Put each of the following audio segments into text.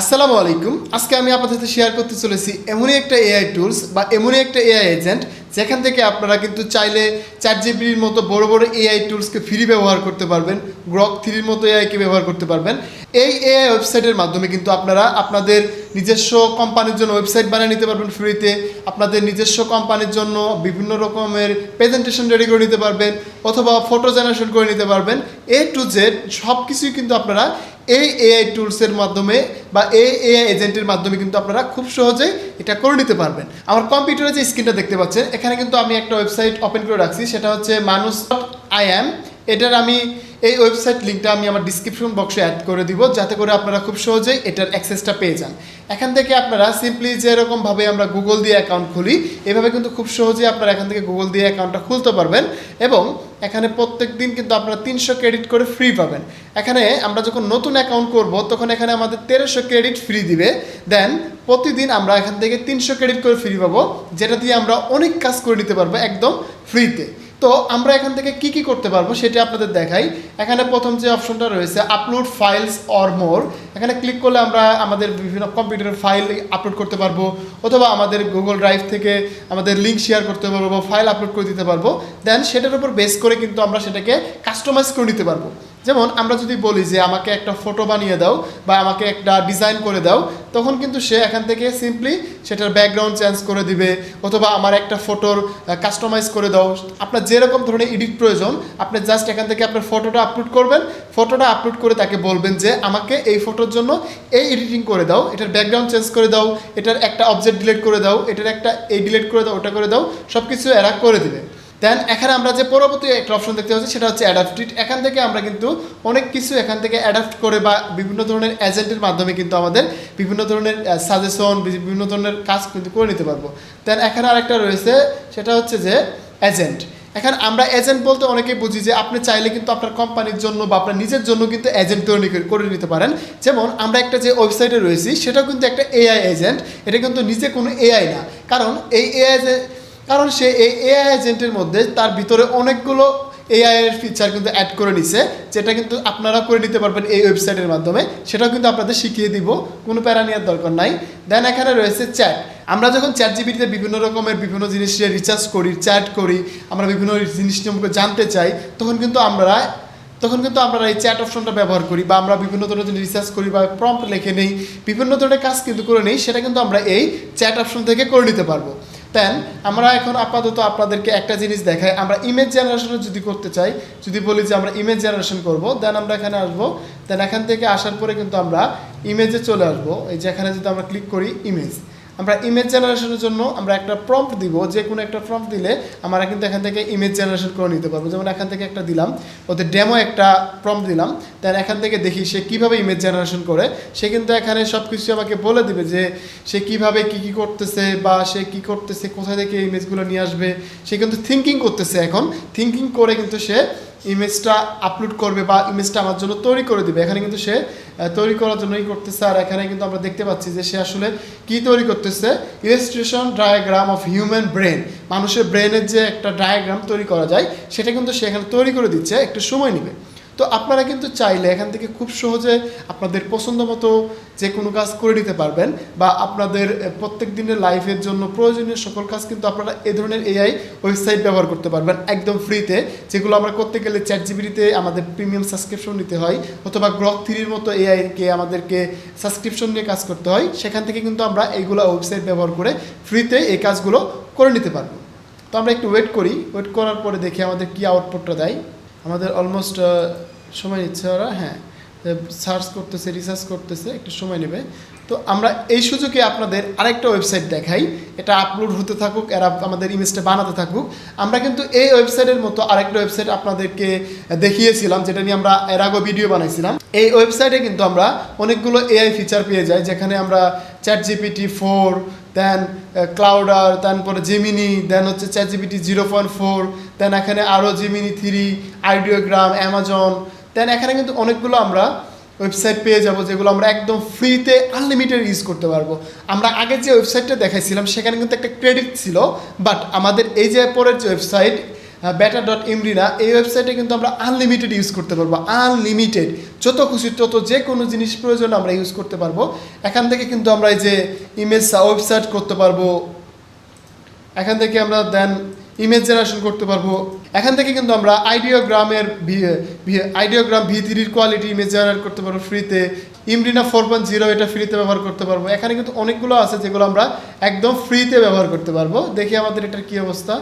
আসসালামু আলাইকুম। আজকে আমি আপনাদের সাথে শেয়ার করতে চলেছি এমনই একটা এআই টুলস বা এমনই একটা এআই এজেন্ট যেখান থেকে আপনারা কিন্তু চাইলে চার জিবির মতো বড় বড় এআই টুলসকে ফ্রি ব্যবহার করতে পারবেন গ্রক থ্রির মতো এআইকে ব্যবহার করতে পারবেন। এই এআই ওয়েবসাইটের মাধ্যমে কিন্তু আপনারা আপনাদের নিজস্ব কোম্পানির জন্য ওয়েবসাইট বানিয়ে নিতে পারবেন ফ্রিতে আপনাদের নিজস্ব কোম্পানির জন্য বিভিন্ন রকমের প্রেজেন্টেশন রেডি করে নিতে পারবেন, অথবা ফটো জেনারেশন করে নিতে পারবেন। এ টু জেড সব কিছুই কিন্তু আপনারা এই এআই টুলসের মাধ্যমে বা এই এআই এজেন্টের মাধ্যমে কিন্তু আপনারা খুব সহজেই এটা করে নিতে পারবেন। আমার কম্পিউটারে যে স্ক্রিনটা দেখতে পাচ্ছেন, এখানে কিন্তু আমি একটা ওয়েবসাইট ওপেন করে রাখছি, সেটা হচ্ছে মানুষ আই অ্যাম এটার আমি এই ওয়েবসাইট লিঙ্কটা আমি আমার ডিসক্রিপশন বক্সে অ্যাড করে দিব, যাতে করে আপনারা খুব সহজেই এটার অ্যাক্সেসটা পেয়ে যান। এখান থেকে আপনারা সিম্পলি যেরকমভাবে আমরা গুগল দিয়ে অ্যাকাউন্ট খুলি, এভাবে কিন্তু খুব সহজেই আপনারা এখান থেকে গুগল দিয়ে অ্যাকাউন্টটা খুলতে পারবেন এবং এখানে প্রত্যেক দিন কিন্তু আপনারা তিনশো ক্রেডিট করে ফ্রি পাবেন। এখানে আমরা যখন নতুন অ্যাকাউন্ট করব, তখন এখানে আমাদের তেরোশো ক্রেডিট ফ্রি দিবে। দেন প্রতিদিন আমরা এখান থেকে তিনশো ক্রেডিট করে ফ্রি পাবো, যেটা দিয়ে আমরা অনেক কাজ করে নিতে পারব একদম ফ্রিতে তো আমরা এখান থেকে কি কি করতে পারব সেটা আপনাদের দেখাই। এখানে প্রথম যে অপশনটা রয়েছে আপলোড ফাইলস অর মোর এখানে ক্লিক করলে আমরা আমাদের বিভিন্ন কম্পিউটারের ফাইল আপলোড করতে পারব, অথবা আমাদের গুগল ড্রাইভ থেকে আমাদের লিঙ্ক শেয়ার করতে পারব বা ফাইল আপলোড করে দিতে পারব। দেন সেটার উপর বেস করে কিন্তু আমরা সেটাকে কাস্টমাইজ করে নিতে পারব। যেমন আমরা যদি বলি যে আমাকে একটা ফটো বানিয়ে দাও বা আমাকে একটা ডিজাইন করে দাও, তখন কিন্তু সে এখান থেকে সিম্পলি সেটার ব্যাকগ্রাউন্ড চেঞ্জ করে দিবে অথবা আমার একটা ফটোর কাস্টমাইজ করে দাও। আপনার যেরকম ধরনের এডিট প্রয়োজন, আপনি জাস্ট এখান থেকে আপনার ফটোটা আপলোড করবেন। ফটোটা আপলোড করে তাকে বলবেন যে আমাকে এই ফটোর জন্য এই এডিটিং করে দাও, এটার ব্যাকগ্রাউন্ড চেঞ্জ করে দাও, এটার একটা অবজেক্ট ডিলিট করে দাও, এটার একটা এই ডিলিট করে দাও, ওটা করে দাও সব কিছু এরা করে দিবে। দেন এখানে আমরা যে পরবর্তী একটা অপশন দেখতে পাচ্ছি, সেটা হচ্ছে অ্যাডাপ্টিড এখান থেকে আমরা কিন্তু অনেক কিছু এখান থেকে অ্যাডাপ্ট করে বা বিভিন্ন ধরনের এজেন্টের মাধ্যমে কিন্তু আমাদের বিভিন্ন ধরনের সাজেশন বিভিন্ন ধরনের কাজ কিন্তু করে নিতে পারব। দেন এখানে আরেকটা রয়েছে, সেটা হচ্ছে যে এজেন্ট এখন আমরা এজেন্ট বলতে অনেকেই বুঝি যে আপনি চাইলে কিন্তু আপনার কোম্পানির জন্য বা আপনার নিজের জন্য কিন্তু এজেন্ট তৈরি করে- নিতে পারেন। যেমন, আমরা একটা যে ওয়েবসাইটে রয়েছি, সেটাও কিন্তু একটা এআই এজেন্ট এটা কিন্তু নিজে কোনো এআই না। কারণ, এই এআই কারণ সে এই এআই এজেন্টের মধ্যে তার ভিতরে অনেকগুলো এআই এর ফিচার কিন্তু অ্যাড করে নিছে, যেটা কিন্তু আপনারা করে নিতে পারবেন এই ওয়েবসাইটের মাধ্যমে। সেটাও কিন্তু আপনাদের শিখিয়ে দিব, কোনো প্যারা নেওয়ার দরকার নাই। দেন এখানে রয়েছে চ্যাট আমরা যখন চ্যাট জিবিটিতে বিভিন্ন রকমের বিভিন্ন জিনিস নিয়ে রিচার্জ করি চ্যাট করি, আমরা বিভিন্ন জিনিস সম্পর্কে জানতে চাই, তখন কিন্তু আমরা, তখন কিন্তু আমরা এই চ্যাট অপশনটা ব্যবহার করি বা আমরা বিভিন্ন ধরনের রিসার্চ করি বা প্রম্পট লিখে নেই, বিভিন্ন ধরনের কাজ কিন্তু করে নেই, সেটা কিন্তু আমরা এই চ্যাট অপশন থেকে করে নিতে পারব। দেন আমরা এখন আপাতত আপনাদেরকে একটা জিনিস দেখাই। আমরা ইমেজ জেনারেশন যদি করতে চাই, যদি বলি যে আমরা ইমেজ জেনারেশন করব দেন আমরা এখানে আসব। দেন এখান থেকে আসার পরে কিন্তু আমরা ইমেজে চলে আসব। এই যে এখানে যদি আমরা ক্লিক করি ইমেজ আমরা ইমেজ জেনারেশনের জন্য আমরা একটা প্রম্পট দিব, যে কোনো একটা প্রম্পট দিলে আমরা কিন্তু এখান থেকে ইমেজ জেনারেশন করে নিতে পারব। যেমন এখান থেকে একটা দিলাম ওদের ডেমো একটা প্রম্পট দিলাম দেন এখান থেকে দেখি সে কীভাবে ইমেজ জেনারেশন করে। সে কিন্তু এখানে সব কিছু আমাকে বলে দিবে যে সে কীভাবে কি কি করতেছে বা সে কি করতেছে কোথা থেকে ইমেজগুলো নিয়ে আসবে। সে কিন্তু থিঙ্কিং করতেছে এখন। থিঙ্কিং করে কিন্তু সে ইমেজটা আপলোড করবে বা ইমেজটা আমার জন্য তৈরি করে দিবে। এখানে কিন্তু সে তৈরি করার জন্যই করতেছে আর এখানে কিন্তু আমরা দেখতে পাচ্ছি যে সে আসলে কি তৈরি করতেছে? Illustration diagram of human brain মানুষের ব্রেনের যে একটা ডায়াগ্রাম তৈরি করা যায়, সেটা কিন্তু সে এখানে তৈরি করে দিচ্ছে, একটু সময় নেবে। তো আপনারা কিন্তু চাইলে এখান থেকে খুব সহজে আপনাদের পছন্দ মতো যে কোনো কাজ করে নিতে পারবেন বা আপনাদের প্রত্যেক দিনের লাইফের জন্য প্রয়োজনীয় সকল কাজ কিন্তু আপনারা এ ধরনের এআই ওয়েবসাইট ব্যবহার করতে পারবেন একদম ফ্রিতে, যেগুলো আমরা করতে গেলে চ্যাট জিবিটিতে আমাদের প্রিমিয়াম সাবস্ক্রিপশন নিতে হয় অথবা গ্রক থ্রির মতো এআইকে আমাদেরকে সাবস্ক্রিপশন নিয়ে কাজ করতে হয়, সেখান থেকে কিন্তু আমরা এইগুলো ওয়েবসাইট ব্যবহার করে ফ্রিতে এই কাজগুলো করে নিতে পারব। তো আমরা একটু ওয়েট করি ওয়েট করার পরে দেখি আমাদের কি আউটপুটটা দেয়। আমাদের অলমোস্ট সময় নিচ্ছে ওরা হ্যাঁ। সার্চ করতেছে রিসার্চ করতেছে, একটু সময় নেবে। তো আমরা এই সুযোগে আপনাদের আরেকটা ওয়েবসাইট দেখাই। এটা আপলোড হতে থাকুক, এরা আমাদের ইমেজটা বানাতে থাকুক। আমরা কিন্তু এই ওয়েবসাইটের মতো আরেকটা ওয়েবসাইট আপনাদেরকে দেখিয়েছিলাম, যেটা নিয়ে আমরা এর আগে ভিডিও বানাইছিলাম। এই ওয়েবসাইটে কিন্তু আমরা অনেকগুলো এআই ফিচার পেয়ে যাই, যেখানে আমরা চ্যাট জিপিটি ফোর দেন ক্লাউডার তারপরে জেমিনি দেন হচ্ছে chat GPT zero point four then এখানে আরও Gemini three Ideogram Amazon then এখানে কিন্তু অনেকগুলো আমরা ওয়েবসাইট পেয়ে যাব, যেগুলো আমরা একদম ফ্রিতে আনলিমিটেড ইউজ করতে পারব। আমরা আগে যে ওয়েবসাইটটা দেখাইছিলাম, সেখানে কিন্তু একটা ক্রেডিট ছিল বাট আমাদের এই যে পরের যে ওয়েবসাইট বেটা ডট ইমরিনা এই ওয়েবসাইটে কিন্তু আমরা আনলিমিটেড ইউজ করতে পারব আনলিমিটেড যত খুশি তত যে কোনো জিনিস প্রয়োজন আমরা ইউজ করতে পারব। এখান থেকে কিন্তু আমরা এই যে ইমেজ ওয়েবসাইট করতে পারব। এখান থেকে আমরা দেন ইমেজ জেনারেশন করতে পারব। এখান থেকে কিন্তু আমরা আইডিওগ্রামের আইডিওগ্রাম ভি থ্রির কোয়ালিটি ইমেজ জেনারেট করতে পারব ফ্রিতে ইমরিনা ফোর পয়েন্ট জিরো এটা ফ্রিতে ব্যবহার করতে পারব। এখানে কিন্তু অনেকগুলো আছে যেগুলো আমরা একদম ফ্রিতে ব্যবহার করতে পারব। দেখি আমাদের এটার কি অবস্থা।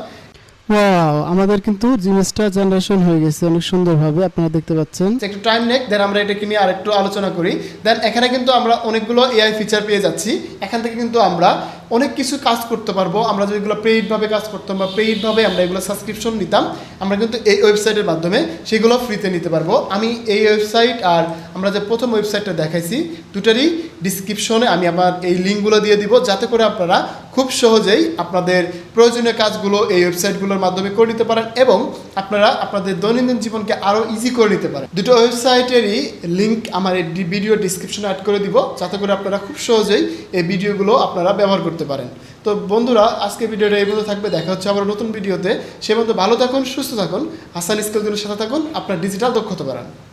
ওয়াও আমাদের কিন্তু জিনিসটা জেনারেশন হয়ে গেছে অনেক সুন্দরভাবে, আপনারা দেখতে পাচ্ছেন। একটু টাইম নেক দেন আমরা এটাকে নিয়ে আরেকটু আলোচনা করি। দেন এখানে কিন্তু আমরা অনেকগুলো এআই ফিচার পেয়ে যাচ্ছি। এখান থেকে কিন্তু আমরা অনেক কিছু কাজ করতে পারব। আমরা যেগুলো পেইডভাবে কাজ করতাম বা পেইডভাবে আমরা এগুলো সাবস্ক্রিপশন নিতাম, আমরা কিন্তু এই ওয়েবসাইটের মাধ্যমে সেগুলো ফ্রিতে নিতে পারব। আমি এই ওয়েবসাইট আর আমরা যে প্রথম ওয়েবসাইটটা দেখাইছি, দুটারই ডিসক্রিপশনে আমি আমার এই লিঙ্কগুলো দিয়ে দিব যাতে করে আপনারা খুব সহজেই আপনাদের প্রয়োজনীয় কাজগুলো এই ওয়েবসাইটগুলোর মাধ্যমে করে নিতে পারেন এবং আপনারা আপনাদের দৈনন্দিন জীবনকে আরও ইজি করে নিতে পারেন। দুটো ওয়েবসাইটেরই লিঙ্ক আমার এই ভিডিও ডিসক্রিপশনে অ্যাড করে দিব, যাতে করে আপনারা খুব সহজেই এই ভিডিওগুলো আপনারা ব্যবহার করতে পারেন। তো বন্ধুরা আজকে ভিডিওটা এই পর্যন্ত থাকবে। দেখা হচ্ছে আবার নতুন ভিডিওতে। সে মতো ভালো থাকুন, সুস্থ থাকুন। হাসান স্কিলগুলোর সাথে থাকুন। আপনার ডিজিটাল দক্ষতা বাড়ান।